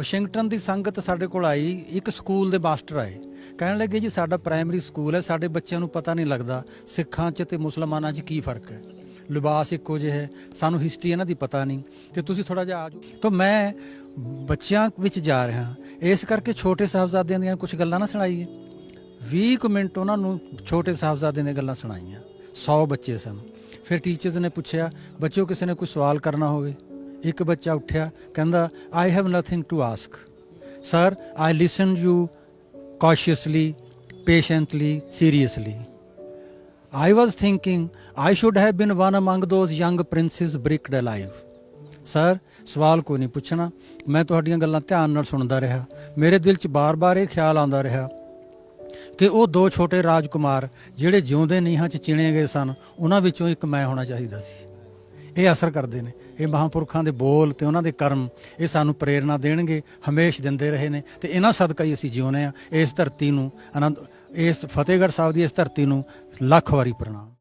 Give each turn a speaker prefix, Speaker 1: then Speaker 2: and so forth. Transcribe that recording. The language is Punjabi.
Speaker 1: ਵਾਸ਼ਿੰਗਟਨ ਦੀ ਸੰਗਤ ਸਾਡੇ ਕੋਲ ਆਈ, ਇੱਕ ਸਕੂਲ ਦੇ ਮਾਸਟਰ ਆਏ। ਕਹਿਣ ਲੱਗੇ, ਜੀ, ਸਾਡਾ ਪ੍ਰਾਇਮਰੀ ਸਕੂਲ ਹੈ, ਸਾਡੇ ਬੱਚਿਆਂ ਨੂੰ ਪਤਾ ਨਹੀਂ ਲੱਗਦਾ, ਸਿੱਖਾਂ 'ਚ ਤੇ ਮੁਸਲਮਾਨਾਂ 'ਚ ਕੀ ਫ਼ਰਕ ਹੈ। ਲਿਬਾਸ ਇੱਕੋ ਜਿਹਾ ਹੈ, ਸਾਨੂੰ ਹਿਸਟਰੀ ਇਹਨਾਂ ਦੀ ਪਤਾ ਨਹੀਂ। ਤੇ ਤੁਸੀਂ ਥੋੜਾ ਜਿਹਾ ਆ ਆਜੋ ਤਾਂ ਮੈਂ ਬੱਚਿਆਂ ਵਿੱਚ ਜਾ ਰਿਹਾ ਇਸ ਕਰਕੇ ਛੋਟੇ ਸਾਹਿਬਜ਼ਾਦਿਆਂ ਦੀਆਂ ਕੁਝ ਗੱਲਾਂ ਨਾ ਸੁਣਾਈਏ। 20 ਕੁ ਮਿੰਟ ਉਹਨਾਂ ਨੂੰ ਛੋਟੇ ਸਾਹਿਬਜ਼ਾਦਿਆਂ ਦੀਆਂ ਗੱਲਾਂ ਸੁਣਾਈਆਂ। 100 ਬੱਚੇ ਸਨ। ਫਿਰ ਟੀਚਰਸ ਨੇ ਪੁੱਛਿਆ, ਬੱਚਿਓ, ਕਿਸੇ ਨੇ ਕੋਈ ਸਵਾਲ ਕਰਨਾ ਹੋਵੇ? ਇੱਕ ਬੱਚਾ ਉੱਠਿਆ, ਕਹਿੰਦਾ I have nothing to ask sir I listen you cautiously, patiently, seriously. I was thinking, I should have been one among those young princes bricked alive. Sir ਸਵਾਲ ਕੋਈ ਨਹੀਂ ਪੁੱਛਣਾ। ਮੈਂ ਤੁਹਾਡੀਆਂ ਗੱਲਾਂ ਧਿਆਨ ਨਾਲ ਸੁਣਦਾ ਰਿਹਾ। ਮੇਰੇ ਦਿਲ 'ਚ ਬਾਰ-ਬਾਰ ਇਹ ਖਿਆਲ ਆਉਂਦਾ ਰਿਹਾ ਕਿ ਉਹ ਦੋ ਛੋਟੇ ਰਾਜਕੁਮਾਰ ਜਿਹੜੇ ਜਿਉਂਦੇ ਨੀਹਾਂ 'ਚ ਚਿਣੇ ਗਏ ਸਨ, ਉਹਨਾਂ ਵਿੱਚੋਂ ਇੱਕ ਮੈਂ ਹੋਣਾ ਚਾਹੀਦਾ ਸੀ। ਇਹ ਅਸਰ ਕਰਦੇ ਨੇ। ਇਹ ਮਹਾਂਪੁਰਖਾਂ ਦੇ ਬੋਲ ਤੇ ਉਹਨਾਂ ਦੇ ਕਰਮ, ਇਹ ਸਾਨੂੰ ਪ੍ਰੇਰਣਾ ਦੇਣਗੇ, ਹਮੇਸ਼ ਦਿੰਦੇ ਰਹੇ ਨੇ ਤੇ ਇਹਨਾਂ ਸਦਕਾ ਹੀ ਅਸੀਂ ਜਿਉਂਦੇ ਆ। ਇਸ ਧਰਤੀ ਨੂੰ ਆਨੰਦ ਇਸ ਫਤਿਹਗੜ੍ਹ ਸਾਹਿਬ ਦੀ ਇਸ ਧਰਤੀ ਨੂੰ ਲੱਖ ਵਾਰੀ ਪ੍ਰਣਾਮ।